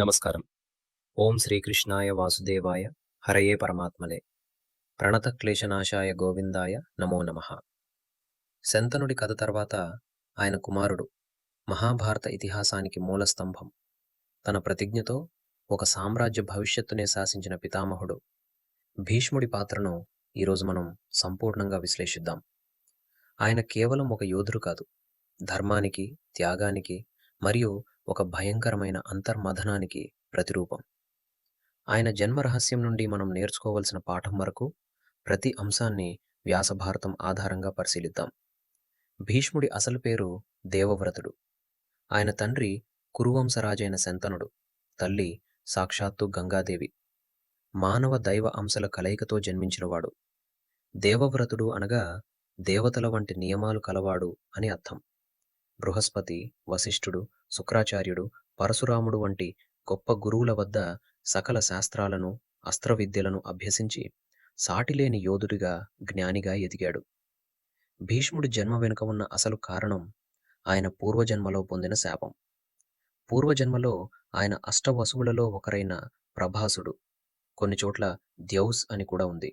నమస్కారం. ఓం శ్రీకృష్ణాయ వాసుదేవాయ హరయే పరమాత్మలే. ప్రణత క్లేశనాశాయ గోవిందాయ నమో నమ. శంతనుడి కథ తర్వాత ఆయన కుమారుడు మహాభారత ఇతిహాసానికి మూల స్తంభం. తన ప్రతిజ్ఞతో ఒక సామ్రాజ్య భవిష్యత్తునే శాసించిన పితామహుడు భీష్ముడి పాత్రను ఈరోజు మనం సంపూర్ణంగా విశ్లేషిద్దాం. ఆయన కేవలం ఒక యోధుడు కాదు. ధర్మానికి త్యాగానికి మరియు ఒక భయంకరమైన అంతర్మథనానికి ప్రతిరూపం. ఆయన జన్మ రహస్యం నుండి మనం నేర్చుకోవలసిన పాఠం వరకు ప్రతి అంశాన్ని వ్యాసభారతం ఆధారంగా పరిశీలిద్దాం. భీష్ముడి అసలు పేరు దేవవ్రతుడు. ఆయన తండ్రి కురువంశరాజైన శంతనుడు తల్లి సాక్షాత్తు గంగాదేవి. మానవ దైవ అంశల కలయికతో జన్మించినవాడు. దేవవ్రతుడు అనగా దేవతల వంటి నియమాలు కలవాడు అని అర్థం. బృహస్పతి వశిష్ఠుడు శుక్రాచార్యుడు పరశురాముడు వంటి గొప్ప గురువుల వద్ద సకల శాస్త్రాలను అస్త్రవిద్యలను అభ్యసించి సాటిలేని యోధుడిగా జ్ఞానిగా ఎదిగాడు. భీష్ముడి జన్మ వెనుక ఉన్న అసలు కారణం ఆయన పూర్వజన్మలో పొందిన శాపం. పూర్వజన్మలో ఆయన అష్టవసువులలో ఒకరైన ప్రభాసుడు. కొన్ని చోట్ల ద్యౌస్ అని కూడా ఉంది.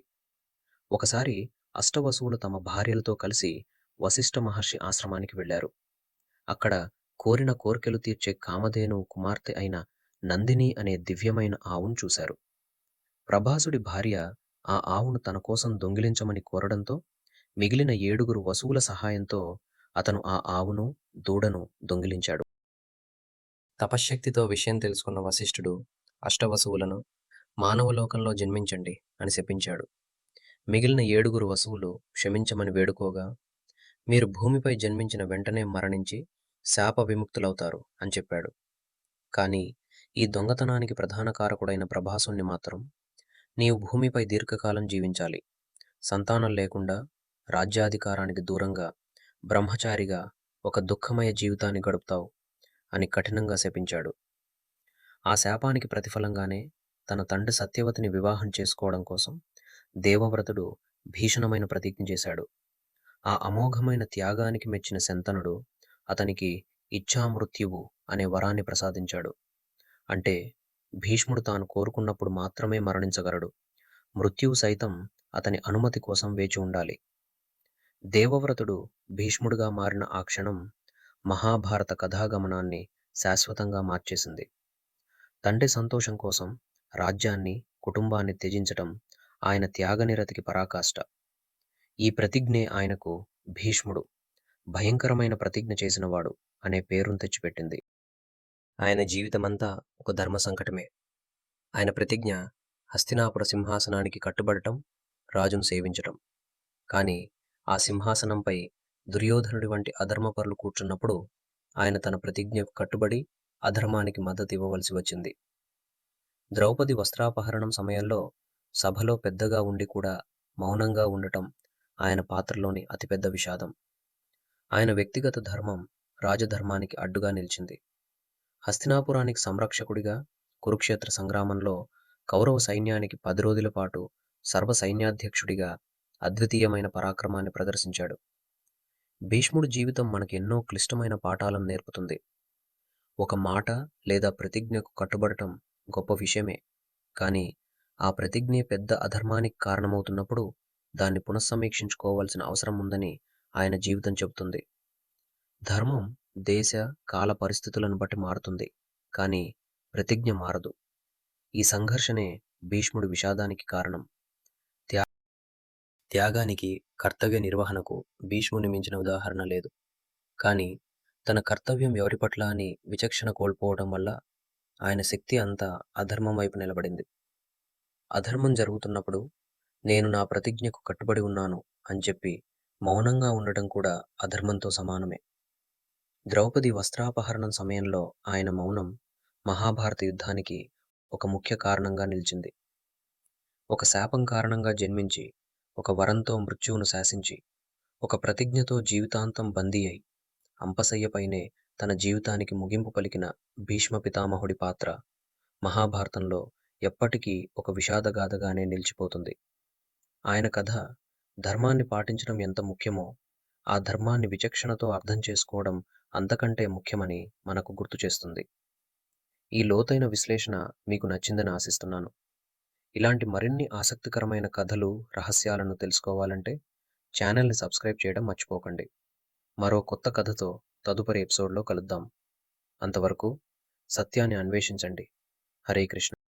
ఒకసారి అష్టవసువులు తమ భార్యలతో కలిసి వశిష్ఠ మహర్షి ఆశ్రమానికి వెళ్ళారు అక్కడ కోరిన కోర్కెలు తీర్చే కామధేను కుమార్తె అయిన నందిని అనే దివ్యమైన ఆవును చూశారు. ప్రభాసుడి భార్య ఆ ఆవును తన కోసం దొంగిలించమని కోరడంతో మిగిలిన ఏడుగురు వసువుల సహాయంతో అతను ఆ ఆవును దూడను దొంగిలించాడు. తపశ్శక్తితో విషయం తెలుసుకున్న వశిష్ఠుడు అష్టవసువులను మానవలోకంలో జన్మించండి అని శపించాడు. మిగిలిన ఏడుగురు వసువులు క్షమించమని వేడుకోగా మీరు భూమిపై జన్మించిన వెంటనే మరణించి శాప విముక్తులవుతారు అని చెప్పాడు. కానీ ఈ దొంగతనానికి ప్రధాన కారకుడైన ప్రభాసుణ్ణి మాత్రం నీవు భూమిపై దీర్ఘకాలం జీవించాలి. సంతానం లేకుండా రాజ్యాధికారానికి దూరంగా బ్రహ్మచారిగా ఒక దుఃఖమయ జీవితాన్ని గడుపుతావు అని కఠినంగా శపించాడు. ఆ శాపానికి ప్రతిఫలంగానే తన తండ్రి సత్యవతిని వివాహం చేసుకోవడం కోసం దేవవ్రతుడు భీషణమైన ప్రతిజ్ఞ చేశాడు. ఆ అమోఘమైన త్యాగానికి మెచ్చిన శంతనుడు అతనికి ఇచ్ఛామృత్యువు అనే వరాన్ని ప్రసాదించాడు. అంటే భీష్ముడు తాను కోరుకున్నప్పుడు మాత్రమే మరణించగలడు. మృత్యువు సైతం అతని అనుమతి కోసం వేచి ఉండాలి. దేవవ్రతుడు భీష్ముడుగా మారిన ఆ క్షణం మహాభారత కథాగమనాన్ని శాశ్వతంగా మార్చేసింది. తండ్రి సంతోషం కోసం రాజ్యాన్ని కుటుంబాన్ని త్యజించటం ఆయన త్యాగనిరతికి పరాకాష్ట. ఈ ప్రతిజ్ఞే ఆయనకు భీష్ముడు భయంకరమైన ప్రతిజ్ఞ చేసినవాడు అనే పేరును తెచ్చిపెట్టింది. ఆయన జీవితమంతా ఒక ధర్మ సంకటమే. ఆయన ప్రతిజ్ఞ హస్తినాపుర సింహాసనానికి కట్టుబడటం రాజును సేవించటం. కానీ ఆ సింహాసనంపై దుర్యోధనుడి వంటి అధర్మపరులు కూర్చున్నప్పుడు ఆయన తన ప్రతిజ్ఞకు కట్టుబడి అధర్మానికి మద్దతు ఇవ్వవలసి వచ్చింది. ద్రౌపది వస్త్రాపహరణం సమయంలో సభలో పెద్దగా ఉండి కూడా మౌనంగా ఉండటం ఆయన పాత్రలోని అతిపెద్ద విషాదం. ఆయన వ్యక్తిగత ధర్మం రాజధర్మానికి అడ్డుగా నిలిచింది. హస్తినాపురానికి సంరక్షకుడిగా కురుక్షేత్ర సంగ్రామంలో కౌరవ సైన్యానికి పది రోజుల పాటు సర్వ సైన్యాధ్యక్షుడిగా అద్వితీయమైన పరాక్రమాన్ని ప్రదర్శించాడు. భీష్ముడి జీవితం మనకి ఎన్నో క్లిష్టమైన పాఠాలను నేర్పుతుంది. ఒక మాట లేదా ప్రతిజ్ఞకు కట్టుబడటం గొప్ప విషయమే కానీ ఆ ప్రతిజ్ఞే పెద్ద అధర్మానికి కారణమవుతున్నప్పుడు దాన్ని పునఃసమీక్షించుకోవాల్సిన అవసరం ఉందని ఆయన జీవితం చెబుతుంది. ధర్మం దేశ కాల పరిస్థితులను బట్టి మారుతుంది కానీ ప్రతిజ్ఞ మారదు. ఈ సంఘర్షణే భీష్ముడి విషాదానికి కారణం. త్యా త్యాగానికి కర్తవ్య నిర్వహణకు భీష్ముని మించిన ఉదాహరణ లేదు. కానీ తన కర్తవ్యం ఎవరి పట్ల అని విచక్షణ కోల్పోవడం వల్ల ఆయన శక్తి అంతా అధర్మం వైపు నిలబడింది. అధర్మం జరుగుతున్నప్పుడు నేను నా ప్రతిజ్ఞకు కట్టుబడి ఉన్నాను అని చెప్పి మౌనంగా ఉండటం కూడా అధర్మంతో సమానమే. ద్రౌపది వస్త్రాపహరణం సమయంలో ఆయన మౌనం మహాభారత యుద్ధానికి ఒక ముఖ్య కారణంగా నిలిచింది. ఒక శాపం కారణంగా జన్మించి ఒక వరంతో మృత్యువును శాసించి ఒక ప్రతిజ్ఞతో జీవితాంతం బందీ అయి అంపసయ్యపైనే తన జీవితానికి ముగింపు పలికిన భీష్మ పితామహుడి పాత్ర మహాభారతంలో ఎప్పటికీ ఒక విషాదగాథగానే నిలిచిపోతుంది. ఆయన కథ ధర్మాన్ని పాటించడం ఎంత ముఖ్యమో ఆ ధర్మాన్ని విచక్షణతో అర్థం చేసుకోవడం అంతకంటే ముఖ్యమని మనకు గుర్తు చేస్తుంది. ఈ లోతైన విశ్లేషణ మీకు నచ్చిందని ఆశిస్తున్నాను. ఇలాంటి మరిన్ని ఆసక్తికరమైన కథలు రహస్యాలను తెలుసుకోవాలంటే ఛానల్ని సబ్స్క్రైబ్ చేయడం మర్చిపోకండి. మరో కొత్త కథతో తదుపరి ఎపిసోడ్లో కలుద్దాం. అంతవరకు సత్యాన్ని అన్వేషించండి. హరే కృష్ణ.